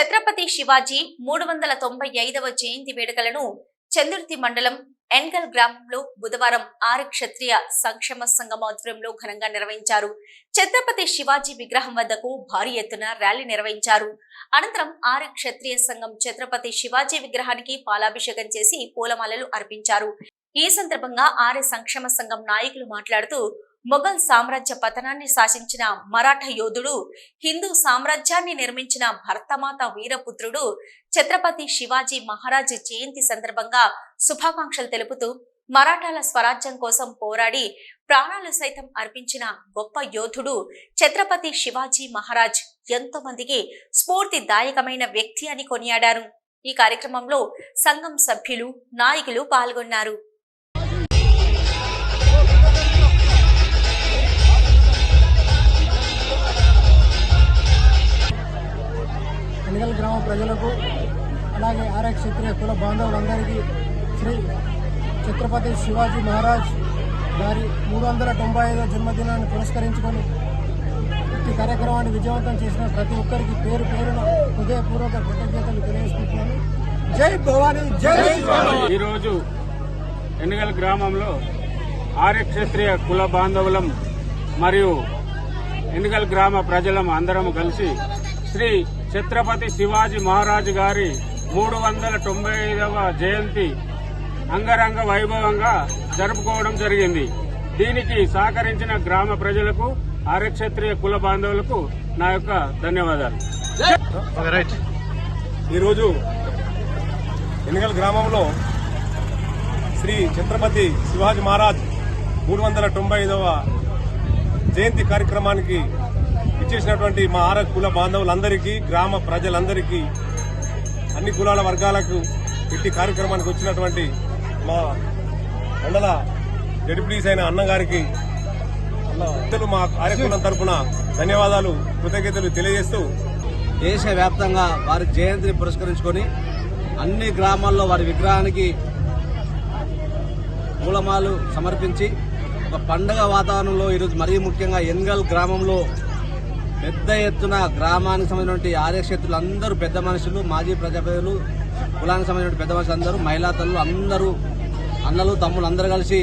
ఛత్రపతి శివాజీ మూడు వందల తొంభై ఐదవ జయంతి వేడుకలను చందుర్తి మండలం ఎన్గల్ గ్రామంలో బుధవారం ఆరు క్షత్రియ సంక్షేమ సంఘం ఆధ్వర్యంలో ఘనంగా నిర్వహించారు. ఛత్రపతి శివాజీ విగ్రహం వద్దకు భారీ ఎత్తున ర్యాలీ నిర్వహించారు. అనంతరం ఆరు క్షత్రియ సంఘం ఛత్రపతి శివాజీ విగ్రహానికి పాలాభిషేకం చేసి పూలమాలలు అర్పించారు. ఈ సందర్భంగా ఆర్య సంక్షేమ సంఘం నాయకులు మాట్లాడుతూ మొఘల్ సామ్రాజ్య పతనాన్ని శాసించిన మరాఠా యోధుడు హిందూ సామ్రాజ్యాన్ని నిర్మించిన భరతమాత వీరపుత్రుడు ఛత్రపతి శివాజీ మహారాజ్ జయంతి సందర్భంగా శుభాకాంక్షలు తెలుపుతూ మరాఠాల స్వరాజ్యం కోసం పోరాడి ప్రాణాలు సైతం అర్పించిన గొప్ప యోధుడు ఛత్రపతి శివాజీ మహారాజ్ ఎంతో మందికి స్ఫూర్తిదాయకమైన వ్యక్తి అని కొనియాడారు. ఈ కార్యక్రమంలో సంఘం సభ్యులు నాయకులు పాల్గొన్నారు. ప్రజలకు అలాగే ఆర్య క్షత్రియ కుల బాంధవులందరికీ శ్రీ ఛత్రపతి శివాజీ మహారాజ్ గారి మూడు వందల తొంభై ఐదో జన్మదినాన్ని పురస్కరించుకొని ఈ కార్యక్రమాన్ని విజయవంతం చేసిన ప్రతి ఒక్కరికి పేరు పేరున హృదయపూర్వక కృతజ్ఞతలు తెలియజేస్తున్నాను జై భవానీ జై ఈరోజు ఎన్నికల గ్రామంలో ఆర్యక్షత్రియ కుల బాంధవులం మరియు ఎన్నికల గ్రామ ప్రజలం అందరం కలిసి శ్రీ ఛత్రపతి శివాజీ మహారాజు గారి మూడు వందల తొంభై ఐదవ జయంతి అంగరంగ వైభవంగా జరుపుకోవడం జరిగింది. దీనికి సహకరించిన గ్రామ ప్రజలకు ఆర్యక్షత్రియ కుల బాంధవులకు నా యొక్క ధన్యవాదాలు. ఈరోజు ఎన్నికల గ్రామంలో శ్రీ ఛత్రపతి శివాజీ మహారాజ్ మూడు వందల తొంభై ఐదవ జయంతి కార్యక్రమానికి ఇచ్చేసినటువంటి మా ఆర కుల బాంధవులందరికీ గ్రామ ప్రజలందరికీ అన్ని కులాల వర్గాలకు ఇట్టి కార్యక్రమానికి వచ్చినటువంటి మా మండల జడ్పీటీస్ అయిన అన్నగారికి అన్న మా కార్యక్రమం తరఫున ధన్యవాదాలు కృతజ్ఞతలు తెలియజేస్తూ దేశవ్యాప్తంగా వారి జయంతిని పురస్కరించుకొని అన్ని గ్రామాల్లో వారి విగ్రహానికి పూలమాలు సమర్పించి ఒక పండగ వాతావరణంలో ఈరోజు మరీ ముఖ్యంగా ఎన్గల్ గ్రామంలో పెద్ద ఎత్తున గ్రామానికి సంబంధించినటువంటి ఆర్యక్షేత్రులు అందరూ పెద్ద మనుషులు మాజీ ప్రజాప్రతినిధులు కులానికి సంబంధించిన పెద్ద మనుషులు అందరూ మహిళా తల్లు అందరూ అన్నలు తమ్ములు అందరూ కలిసి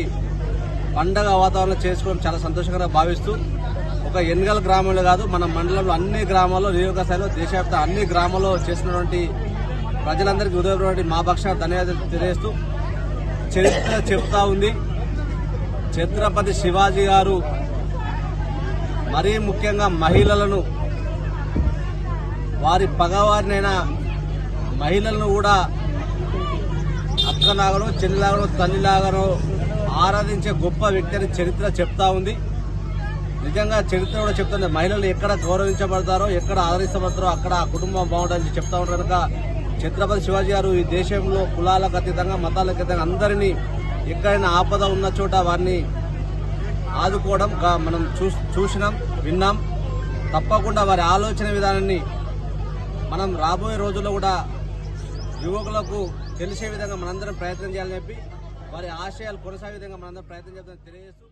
పండగ వాతావరణం చేసుకోవడం చాలా సంతోషంగా భావిస్తూ ఒక ఎన్నికల గ్రామంలో కాదు మన మండలంలో అన్ని గ్రామాల్లో నియోజక స్థాయిలో దేశవ్యాప్త అన్ని గ్రామాల్లో చేసినటువంటి ప్రజలందరికీ ఉదయపడి మా పక్షాన ధన్యవాదాలు తెలియజేస్తూ చరిత్ర చెప్తా ఉంది. ఛత్రపతి శివాజీ గారు మరీ ముఖ్యంగా మహిళలను వారి పగవారినైనా మహిళలను కూడా అక్కలాగనో చెల్లిలాగనో తల్లిలాగనో ఆరాధించే గొప్ప వ్యక్తి అని చరిత్ర చెప్తా ఉంది. నిజంగా చరిత్ర కూడా చెప్తుంది. మహిళలు ఎక్కడ గౌరవించబడతారో ఎక్కడ ఆదరించబడతారో అక్కడ ఆ కుటుంబం బాగుంటుందని చెప్తా ఉంటారు కనుక ఛత్రపతి శివాజీ గారు ఈ దేశంలో కులాలకు అతీతంగా మతాలకు అతీతంగా అందరినీ ఎక్కడైనా ఆపద ఉన్న చోట వారిని ఆదుకోవడం మనం చూ చూసినాం విన్నాం. తప్పకుండా వారి ఆలోచన విధానాన్ని మనం రాబోయే రోజుల్లో కూడా యువకులకు తెలిసే విధంగా మనందరం ప్రయత్నం చేయాలని చెప్పి వారి ఆశయాలు కొనసాగే విధంగా మనందరం ప్రయత్నం చేద్దామని తెలియజేస్తూ